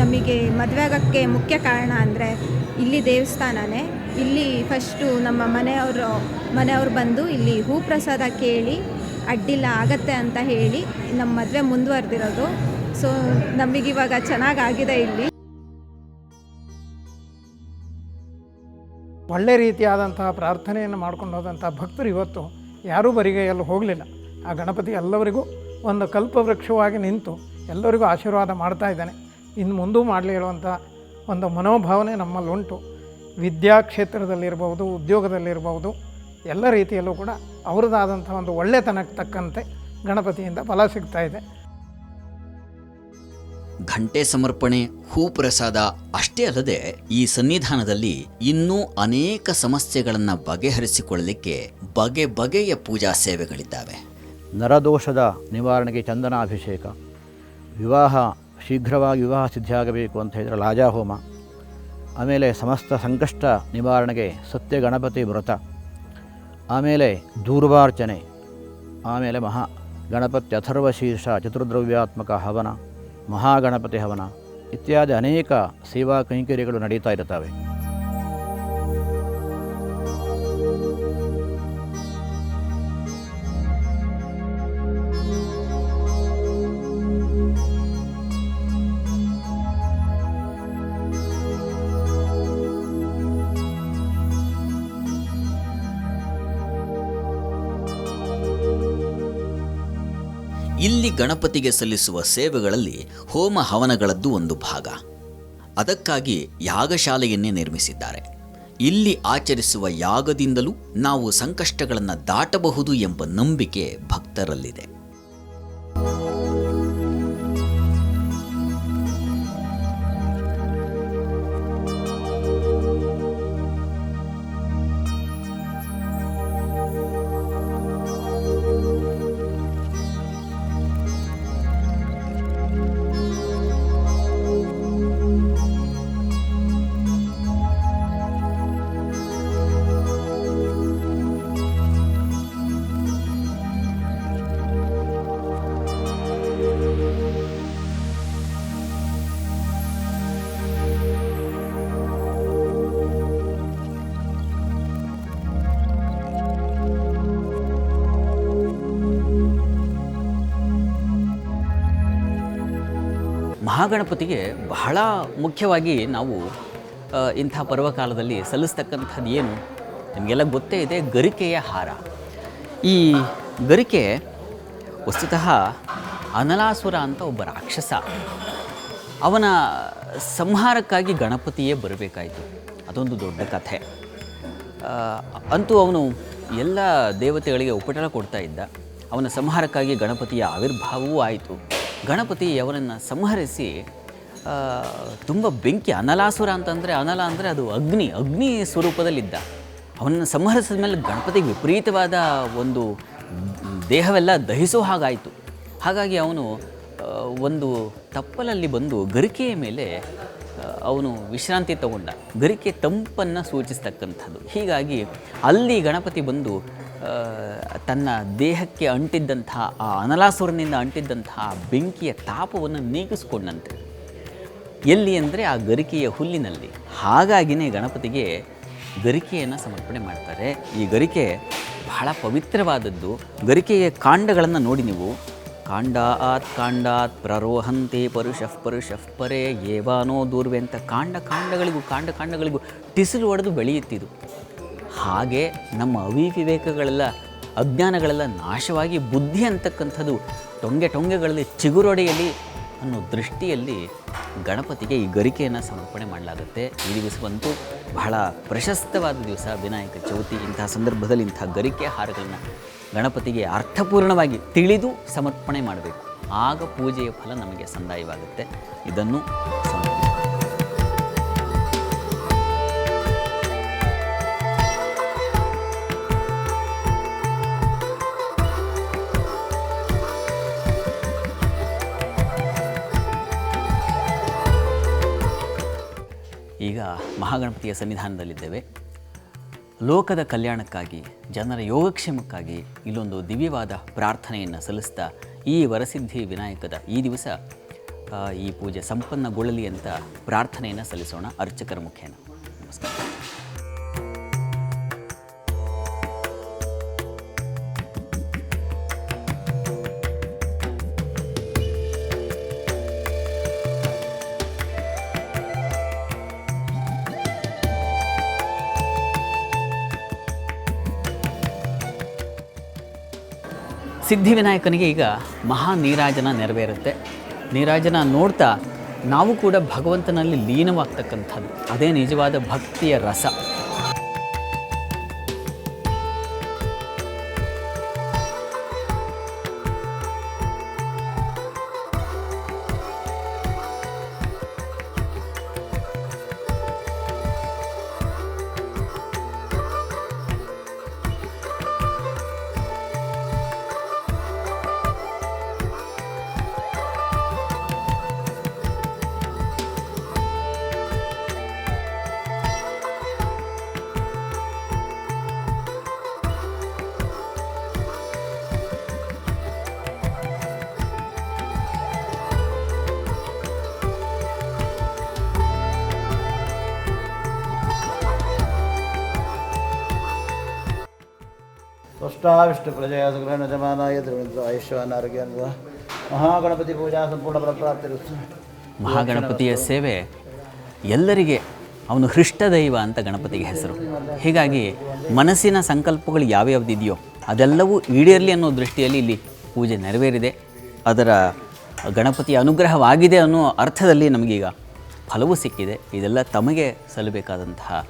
ನಮಗೆ ಮದುವೆ ಆಗೋಕ್ಕೆ ಮುಖ್ಯ ಕಾರಣ ಅಂದರೆ ಇಲ್ಲಿ ದೇವಸ್ಥಾನನೇ. ಇಲ್ಲಿ ಫಸ್ಟು ನಮ್ಮ ಮನೆಯವರು, ಮನೆಯವ್ರು ಬಂದು ಇಲ್ಲಿ ಹೂ ಪ್ರಸಾದ ಕೇಳಿ ಅಡ್ಡಿಲ್ಲ ಆಗತ್ತೆ ಅಂತ ಹೇಳಿ ನಮ್ಮ ಮದುವೆ ಮುಂದುವರೆದಿರೋದು. ಸೊ ನಮಗಿವಾಗ ಚೆನ್ನಾಗಾಗಿದೆ ಇಲ್ಲಿ. ಒಳ್ಳೆ ರೀತಿಯಾದಂತಹ ಪ್ರಾರ್ಥನೆಯನ್ನು ಮಾಡ್ಕೊಂಡು ಹೋದಂಥ ಭಕ್ತರು ಇವತ್ತು ಯಾರೂ ಬರಿಗೈಯಲ್ಲಿ ಹೋಗಲಿಲ್ಲ. ಆ ಗಣಪತಿ ಎಲ್ಲವರಿಗೂ ಒಂದು ಕಲ್ಪವೃಕ್ಷವಾಗಿ ನಿಂತು ಎಲ್ಲರಿಗೂ ಆಶೀರ್ವಾದ ಮಾಡ್ತಾ ಇದ್ದಾನೆ. ಇನ್ನು ಮುಂದೂ ಮಾಡಲಿ ಹೇಳುವಂಥ ಒಂದು ಮನೋಭಾವನೆ ನಮ್ಮಲ್ಲಿ ಉಂಟು ವಿದ್ಯಾ ಕ್ಷೇತ್ರದಲ್ಲಿರ್ಬೋದು ಉದ್ಯೋಗದಲ್ಲಿರ್ಬೋದು ಎಲ್ಲ ರೀತಿಯಲ್ಲೂ ಕೂಡ ಅವ್ರದ್ದಾದಂಥ ಒಂದು ಒಳ್ಳೆತನಕ್ಕೆ ತಕ್ಕಂತೆ ಗಣಪತಿಯಿಂದ ಫಲ ಸಿಗ್ತಾ ಇದೆ. ಘಂಟೆ ಸಮರ್ಪಣೆ ಹೂ ಪ್ರಸಾದ ಅಷ್ಟೇ ಅಲ್ಲದೆ ಈ ಸನ್ನಿಧಾನದಲ್ಲಿ ಇನ್ನೂ ಅನೇಕ ಸಮಸ್ಯೆಗಳನ್ನು ಬಗೆಹರಿಸಿಕೊಳ್ಳಲಿಕ್ಕೆ ಬಗೆ ಬಗೆಯ ಪೂಜಾ ಸೇವೆಗಳಿದ್ದಾವೆ. ನರದೋಷದ ನಿವಾರಣೆಗೆ ಚಂದನಾಭಿಷೇಕ ವಿವಾಹ ಶೀಘ್ರವಾಗಿ ವಿವಾಹ ಸಿದ್ಧಿಯಾಗಬೇಕು ಅಂತ ಹೇಳಿದರೆ ಲಾಜಾಹೋಮ. ಆಮೇಲೆ ಸಮಸ್ತ ಸಂಕಷ್ಟ ನಿವಾರಣೆಗೆ ಸತ್ಯ ಗಣಪತಿ ವ್ರತ. ಆಮೇಲೆ ದೂರ್ವಾರ್ಚನೆ. ಆಮೇಲೆ ಮಹಾ ಗಣಪತಿ ಅಥರ್ವಶೀರ್ಷ ಚತುರ್ದ್ರವ್ಯಾತ್ಮಕ ಹವನ, ಮಹಾಗಣಪತಿ ಹವನ ಇತ್ಯಾದಿ ಅನೇಕ ಸೇವಾ ಕೈಂಕರ್ಯಗಳು ನಡೀತಾ ಇರುತ್ತವೆ. ಗಣಪತಿಗೆ ಸಲ್ಲಿಸುವ ಸೇವೆಗಳಲ್ಲಿ ಹೋಮ ಹವನಗಳದ್ದು ಒಂದು ಭಾಗ. ಅದಕ್ಕಾಗಿ ಯಾಗಶಾಲೆಯನ್ನೇ ನಿರ್ಮಿಸಿದ್ದಾರೆ. ಇಲ್ಲಿ ಆಚರಿಸುವ ಯಾಗದಿಂದಲೂ ನಾವು ಸಂಕಷ್ಟಗಳನ್ನು ದಾಟಬಹುದು ಎಂಬ ನಂಬಿಕೆ ಭಕ್ತರಲ್ಲಿದೆ. ಮಹಾಗಣಪತಿಗೆ ಬಹಳ ಮುಖ್ಯವಾಗಿ ನಾವು ಇಂಥ ಪರ್ವಕಾಲದಲ್ಲಿ ಸಲ್ಲಿಸ್ತಕ್ಕಂಥದ್ದು ಏನು? ನಿಮಗೆಲ್ಲ ಗೊತ್ತೇ ಇದೆ, ಗರಿಕೆಯ ಹಾರ. ಈ ಗರಿಕೆ ವಸ್ತುತಃ ಅನಲಾಸುರ ಅಂತ ಒಬ್ಬ ರಾಕ್ಷಸ. ಅವನ ಸಂಹಾರಕ್ಕಾಗಿ ಗಣಪತಿಯೇ ಬರಬೇಕಾಯಿತು. ಅದೊಂದು ದೊಡ್ಡ ಕಥೆ. ಅಂತೂ ಅವನು ಎಲ್ಲ ದೇವತೆಗಳಿಗೆ ಉಪಟಳ ಕೊಡ್ತಾ ಇದ್ದ. ಅವನ ಸಂಹಾರಕ್ಕಾಗಿ ಗಣಪತಿಯ ಆವಿರ್ಭಾವವೂ ಆಯಿತು. ಗಣಪತಿ ಅವರನ್ನು ಸಂಹರಿಸಿ ತುಂಬ ಬೆಂಕಿ ಅನಲಾಸುರ ಅಂತಂದರೆ, ಅನಲ ಅಂದರೆ ಅದು ಅಗ್ನಿ ಅಗ್ನಿ ಸ್ವರೂಪದಲ್ಲಿದ್ದ. ಅವನನ್ನು ಸಂಹರಿಸಿದ ಮೇಲೆ ಗಣಪತಿಗೆ ವಿಪರೀತವಾದ ಒಂದು ದೇಹವೆಲ್ಲ ದಹಿಸೋ ಹಾಗಾಯಿತು. ಹಾಗಾಗಿ ಅವನು ಒಂದು ತಪ್ಪಲಲ್ಲಿ ಬಂದು ಗರಿಕೆಯ ಮೇಲೆ ಅವನು ವಿಶ್ರಾಂತಿ ತಗೊಂಡ. ಗರಿಕೆ ತಂಪನ್ನು ಸೂಚಿಸ್ತಕ್ಕಂಥದ್ದು. ಹೀಗಾಗಿ ಅಲ್ಲಿ ಗಣಪತಿ ಬಂದು ತನ್ನ ದೇಹಕ್ಕೆ ಅಂಟಿದ್ದಂತಹ ಆ ಅನಲಾಸುರನಿಂದ ಅಂಟಿದ್ದಂತಹ ಬೆಂಕಿಯ ತಾಪವನ್ನು ನೀಗಿಸ್ಕೊಂಡಂತೆ. ಎಲ್ಲಿ ಅಂದರೆ ಆ ಗರಿಕೆಯ ಹುಲ್ಲಿನಲ್ಲಿ. ಹಾಗಾಗಿನೇ ಗಣಪತಿಗೆ ಗರಿಕೆಯನ್ನು ಸಮರ್ಪಣೆ ಮಾಡ್ತಾರೆ. ಈ ಗರಿಕೆ ಬಹಳ ಪವಿತ್ರವಾದದ್ದು. ಗರಿಕೆಯ ಕಾಂಡಗಳನ್ನು ನೋಡಿ ನೀವು. ಕಾಂಡಾತ್ ಕಾಂಡಾತ್ ಪ್ರರೋಹಂತೆ ಪರುಷಃ ಪರುಷಃ ಪರೇ ಏವಾನೋ ದೂರ್ವೆ ಅಂತ ಕಾಂಡ ಕಾಂಡಗಳಿಗೂ ಕಾಂಡ ಕಾಂಡಗಳಿಗೂ ಟಿಸಿಲು ಒಡೆದು ಬೆಳೆಯುತ್ತಿದ್ದು ಹಾಗೆ ನಮ್ಮ ಅವಿವಿವೇಕಗಳೆಲ್ಲ ಅಜ್ಞಾನಗಳೆಲ್ಲ ನಾಶವಾಗಿ ಬುದ್ಧಿ ಅಂತಕ್ಕಂಥದ್ದು ಟೊಂಗೆ ಟೊಂಗೆಗಳಲ್ಲಿ ಚಿಗುರೊಡೆಯಲ್ಲಿ ಅನ್ನೋ ದೃಷ್ಟಿಯಲ್ಲಿ ಗಣಪತಿಗೆ ಈ ಗರಿಕೆಯನ್ನು ಸಮರ್ಪಣೆ ಮಾಡಲಾಗುತ್ತೆ. ಈ ದಿವಸವಂತೂ ಬಹಳ ಪ್ರಶಸ್ತವಾದ ದಿವಸ. ವಿನಾಯಕ ಚೌತಿ ಇಂತಹ ಸಂದರ್ಭದಲ್ಲಿ ಇಂಥ ಗರಿಕೆ ಹಾರಗಳನ್ನು ಗಣಪತಿಗೆ ಅರ್ಥಪೂರ್ಣವಾಗಿ ತಿಳಿದು ಸಮರ್ಪಣೆ ಮಾಡಬೇಕು. ಆಗ ಪೂಜೆಯ ಫಲ ನಮಗೆ ಸಂದಾಯವಾಗುತ್ತೆ. ಇದನ್ನು ಈಗ ಮಹಾಗಣಪತಿಯ ಸನ್ನಿಧಾನದಲ್ಲಿದ್ದೇವೆ. ಲೋಕದ ಕಲ್ಯಾಣಕ್ಕಾಗಿ, ಜನರ ಯೋಗಕ್ಷೇಮಕ್ಕಾಗಿ ಇಲ್ಲೊಂದು ದಿವ್ಯವಾದ ಪ್ರಾರ್ಥನೆಯನ್ನು ಸಲ್ಲಿಸ್ತಾ ಈ ವರಸಿದ್ಧಿ ವಿನಾಯಕದ ಈ ದಿವಸ ಈ ಪೂಜೆ ಸಂಪನ್ನಗೊಳ್ಳಲಿ ಅಂತ ಪ್ರಾರ್ಥನೆಯನ್ನು ಸಲ್ಲಿಸೋಣ ಅರ್ಚಕರ ಮುಖೇನ. ನಮಸ್ಕಾರ. ಸಿದ್ಧಿವಿನಾಯಕನಿಗೆ ಈಗ ಮಹಾ ನೀರಾಜನ ನೆರವೇರುತ್ತೆ. ನೀರಾಜನ ನೋಡ್ತಾ ನಾವು ಕೂಡ ಭಗವಂತನಲ್ಲಿ ಲೀನವಾಗ್ತಕ್ಕಂಥದ್ದು. ಅದೇ ನಿಜವಾದ ಭಕ್ತಿಯ ರಸ. ಸುಗ್ರಹಣ ಜಮಾನಾಯ ಎದುರು ಆಯುಷ್ಯವಾನ್ ಆರೋಗ್ಯ ಮಹಾಗಣಪತಿ ಸಂಪೂರ್ಣ ಫಲಪ್ರಾಪ್ತಿರುತ್ತು ಮಹಾಗಣಪತಿಯ ಸೇವೆ ಎಲ್ಲರಿಗೆ, ಅವನು ಹೃಷ್ಟದೈವ ಅಂತ ಗಣಪತಿಗೆ ಹೆಸರು. ಹೀಗಾಗಿ ಮನಸ್ಸಿನ ಸಂಕಲ್ಪಗಳು ಯಾವ್ಯಾವ್ದಿದೆಯೋ ಅದೆಲ್ಲವೂ ಈಡೇರಲಿ ಅನ್ನೋ ದೃಷ್ಟಿಯಲ್ಲಿ ಇಲ್ಲಿ ಪೂಜೆ ನೆರವೇರಿದೆ. ಅದರ ಗಣಪತಿಯ ಅನುಗ್ರಹವಾಗಿದೆ ಅನ್ನೋ ಅರ್ಥದಲ್ಲಿ ನಮಗೀಗ ಫಲವೂ ಸಿಕ್ಕಿದೆ. ಇದೆಲ್ಲ ತಮಗೆ ಸಲ್ಲಬೇಕಾದಂತಹ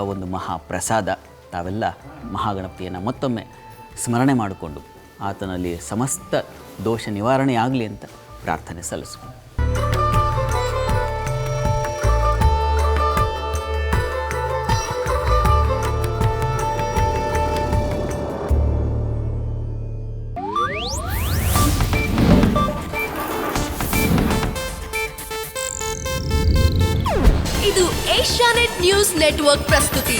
ಒಂದು ಮಹಾಪ್ರಸಾದ. ತಾವೆಲ್ಲ ಮಹಾಗಣಪತಿಯನ್ನು ಮತ್ತೊಮ್ಮೆ ಸ್ಮರಣೆ ಮಾಡಿಕೊಂಡು ಆತನಲ್ಲಿ ಸಮಸ್ತ ದೋಷ ನಿವಾರಣೆ ಆಗಲಿ ಅಂತ ಪ್ರಾರ್ಥನೆ ಸಲ್ಲಿಸ್ಕೊಂಡು. ಇದು ಏಷ್ಯಾನೆಟ್ ನ್ಯೂಸ್ ನೆಟ್ವರ್ಕ್ ಪ್ರಸ್ತುತಿ.